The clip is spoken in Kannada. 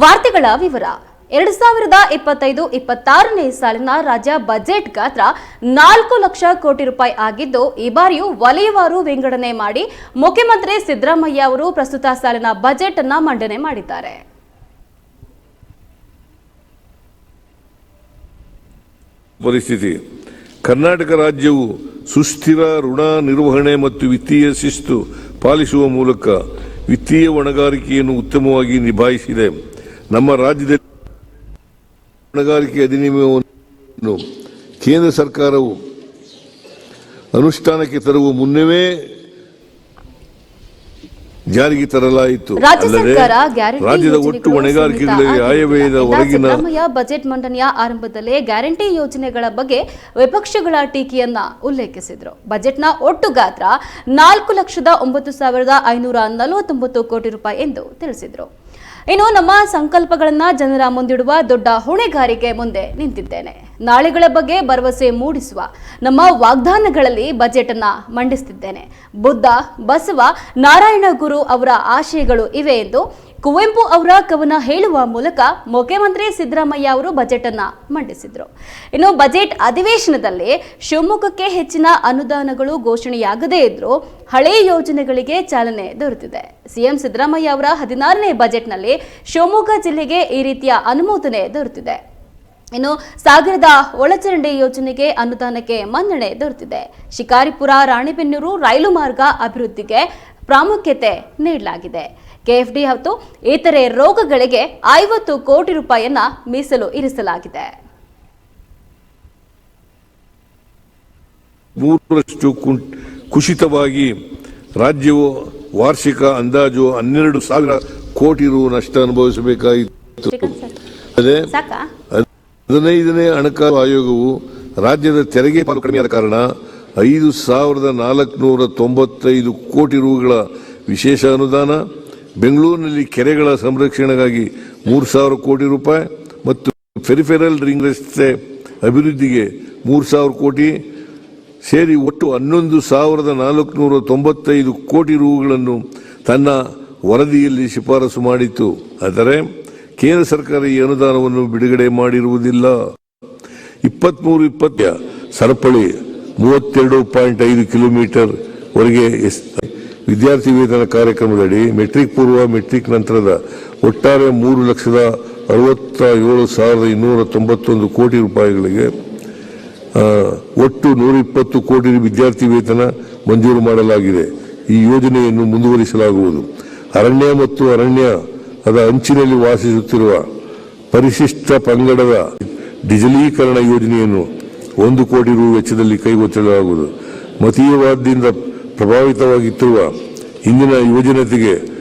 ವಾರ್ತೆಗಳ ವಿವರ. ಎರಡು ಸಾವಿರದ ಇಪ್ಪತ್ತೈದು ಇಪ್ಪತ್ತಾರನೇ ಸಾಲಿನ ರಾಜ್ಯ ಬಜೆಟ್ ಗಾತ್ರ ನಾಲ್ಕು ಲಕ್ಷ ಕೋಟಿ ರೂಪಾಯಿ ಆಗಿದ್ದು, ಈ ಬಾರಿಯೂ ವಲಯವಾರು ವಿಂಗಡಣೆ ಮಾಡಿ ಮುಖ್ಯಮಂತ್ರಿ ಸಿದ್ದರಾಮಯ್ಯ ಅವರು ಪ್ರಸ್ತುತ ಸಾಲಿನ ಬಜೆಟ್ ಅನ್ನ ಮಂಡನೆ ಮಾಡಿದ್ದಾರೆ. ಪರಿಸ್ಥಿತಿ. ಕರ್ನಾಟಕ ರಾಜ್ಯವು ಸುಸ್ಥಿರ ಋಣ ನಿರ್ವಹಣೆ ಮತ್ತು ವಿತ್ತೀಯ ಶಿಸ್ತು ಪಾಲಿಸುವ ಮೂಲಕ ವಿತ್ತೀಯ ಹೊಣೆಗಾರಿಕೆಯನ್ನು ಉತ್ತಮವಾಗಿ ನಿಭಾಯಿಸಿದೆ. ನಮ್ಮ ರಾಜ್ಯದಲ್ಲಿ ಹೊಣೆಗಾರಿಕೆ ಅಧಿನಿಯಮವನ್ನು ಕೇಂದ್ರ ಸರ್ಕಾರವು ಅನುಷ್ಠಾನಕ್ಕೆ ತರುವ ಮುನ್ನವೇ ಜಾರಿಗೆ ತರಲಾಯಿತು. ರಾಜ್ಯದ ಒಟ್ಟು ಹೊಣೆಗಾರಿಕೆಗಳಲ್ಲಿ ಆಯವ್ಯಯದ ಹೊರಗಿನ ಬಜೆಟ್ ಮಂಡನೆಯ ಆರಂಭದಲ್ಲೇ ಗ್ಯಾರಂಟಿ ಯೋಜನೆಗಳ ಬಗ್ಗೆ ವಿಪಕ್ಷಗಳ ಟೀಕೆಯನ್ನ ಉಲ್ಲೇಖಿಸಿದ್ರು. ಬಜೆಟ್ನ ಒಟ್ಟು ಗಾತ್ರ ನಾಲ್ಕು ಲಕ್ಷದ ಒಂಬತ್ತು ಸಾವಿರದ ಐನೂರ ನಲವತ್ತೊಂಬತ್ತು ಕೋಟಿ ರೂಪಾಯಿ ಎಂದು ತಿಳಿಸಿದ್ರು. ಇನ್ನು ನಮ್ಮ ಸಂಕಲ್ಪಗಳನ್ನ ಜನರ ಮುಂದಿಡುವ ದೊಡ್ಡ ಹೊಣೆಗಾರಿಕೆ ಮುಂದೆ ನಿಂತಿದ್ದೇನೆ. ನಾಳೆಗಳ ಬಗ್ಗೆ ಭರವಸೆ ಮೂಡಿಸುವ ನಮ್ಮ ವಾಗ್ದಾನಗಳಲ್ಲಿ ಬಜೆಟ್ ಅನ್ನ ಮಂಡಿಸುತ್ತಿದ್ದೇನೆ ಬುದ್ಧ, ಬಸವ, ನಾರಾಯಣ ಗುರು ಅವರ ಆಶಯಗಳು ಇವೆ ಎಂದು ಕುವೆಂಪು ಅವರ ಕವನ ಹೇಳುವ ಮೂಲಕ ಮುಖ್ಯಮಂತ್ರಿ ಸಿದ್ದರಾಮಯ್ಯ ಅವರು ಬಜೆಟ್ ಅನ್ನ ಮಂಡಿಸಿದ್ರು. ಇನ್ನು ಬಜೆಟ್ ಅಧಿವೇಶನದಲ್ಲಿ ಶಿವಮೊಗ್ಗಕ್ಕೆ ಹೆಚ್ಚಿನ ಅನುದಾನಗಳು ಘೋಷಣೆಯಾಗದೇ ಇದ್ರೂ ಹಳೆ ಯೋಜನೆಗಳಿಗೆ ಚಾಲನೆ ದೊರೆತಿದೆ. ಸಿಎಂ ಸಿದ್ದರಾಮಯ್ಯ ಅವರ ಹದಿನಾರನೇ ಬಜೆಟ್ನಲ್ಲಿ ಶಿವಮೊಗ್ಗ ಜಿಲ್ಲೆಗೆ ಈ ರೀತಿಯ ಅನುಮೋದನೆ ದೊರೆತಿದೆ. ಇನ್ನು ಸಾಗರದ ಒಳಚರಂಡಿ ಯೋಜನೆಗೆ ಅನುದಾನಕ್ಕೆ ಮನ್ನಣೆ ದೊರೆತಿದೆ. ಶಿಕಾರಿಪುರ, ರಾಣಿಬೆನ್ನೂರು ರೈಲು ಮಾರ್ಗ ಅಭಿವೃದ್ಧಿಗೆ ಪ್ರಾಮುಖ್ಯತೆ ನೀಡಲಾಗಿದೆ. ಕೆಎಫ್ಡಿ ಮತ್ತು ಇತರೆ ರೋಗಗಳಿಗೆ ಐವತ್ತು ಕೋಟಿ ರೂಪಾಯಿಯನ್ನ ಮೀಸಲು ಇರಿಸಲಾಗಿದೆ. ಮೂರರಷ್ಟು ಕುಸಿತವಾಗಿ ರಾಜ್ಯವು ವಾರ್ಷಿಕ ಅಂದಾಜು ಹನ್ನೆರಡು ಸಾವಿರ ಕೋಟಿ ರು ನಷ್ಟ ಅನುಭವಿಸಬೇಕಾಯಿತು. ಅದೇ ಹದಿನೈದನೇ ಹಣಕಾಸು ಆಯೋಗವು ರಾಜ್ಯದ ತೆರಿಗೆ ಪಾಲು ಕಡಿಮೆಯಾದ ಕಾರಣ ಐದು ಸಾವಿರದ ನಾಲ್ಕುನೂರ ತೊಂಬತ್ತೈದು ಕೋಟಿ ರೂಗಳ ವಿಶೇಷ ಅನುದಾನ, ಬೆಂಗಳೂರಿನಲ್ಲಿ ಕೆರೆಗಳ ಸಂರಕ್ಷಣೆಗಾಗಿ ಮೂರು ಸಾವಿರ ಕೋಟಿ ರೂಪಾಯಿ ಮತ್ತು ಫೆರಿಫೆರಲ್ ರಿಂಗ್ ರಸ್ತೆ ಅಭಿವೃದ್ಧಿಗೆ ಮೂರು ಸಾವಿರ ಕೋಟಿ, ಸೇರಿ ಒಟ್ಟು ಹನ್ನೊಂದು ಸಾವಿರದ ನಾಲ್ಕುನೂರ ತೊಂಬತ್ತೈದು ಕೋಟಿ ರೂಗಳನ್ನು ತನ್ನ ವರದಿಯಲ್ಲಿ ಶಿಫಾರಸು ಮಾಡಿತ್ತು. ಆದರೆ ಕೇಂದ್ರ ಸರ್ಕಾರ ಈ ಅನುದಾನವನ್ನು ಬಿಡುಗಡೆ ಮಾಡಿರುವುದಿಲ್ಲ. ಇಪ್ಪತ್ಮೂರು ಇಪ್ಪತ್ತ ಸರಪಳಿ ಮೂವತ್ತೆರಡು ಪಾಯಿಂಟ್ ಐದು ಕಿಲೋಮೀಟರ್ ವರೆಗೆ ವಿದ್ಯಾರ್ಥಿ ವೇತನ ಕಾರ್ಯಕ್ರಮದಡಿ ಮೆಟ್ರಿಕ್ ಪೂರ್ವ ಮೆಟ್ರಿಕ್ ನಂತರದ ಒಟ್ಟಾರೆ ಮೂರು ಲಕ್ಷದ ಅರವತ್ತ ಏಳು ಸಾವಿರದ ಇನ್ನೂರ ತೊಂಬತ್ತೊಂದು ಕೋಟಿ ರೂಪಾಯಿಗಳಿಗೆ ಒಟ್ಟು ನೂರ ಇಪ್ಪತ್ತು ಕೋಟಿ ವಿದ್ಯಾರ್ಥಿ ವೇತನ ಮಂಜೂರು ಮಾಡಲಾಗಿದೆ. ಈ ಯೋಜನೆಯನ್ನು ಮುಂದುವರಿಸಲಾಗುವುದು. ಅರಣ್ಯ ಮತ್ತು ಅರಣ್ಯ ಅದ ಅಂಚಿನಲ್ಲಿ ವಾಸಿಸುತ್ತಿರುವ ಪರಿಶಿಷ್ಟ ಪಂಗಡದ ಡಿಜಿಟಲೀಕರಣ ಯೋಜನೆಯನ್ನು ಒಂದು ಕೋಟಿ ರು ವೆಚ್ಚದಲ್ಲಿ ಕೈಗೊತ್ತಲಾಗುವುದು. ಮತೀಯವಾದದಿಂದ ಪ್ರಭಾವಿತವಾಗಿತ್ತಿರುವ ಇಂದಿನ ಯುವಜನತೆಗೆ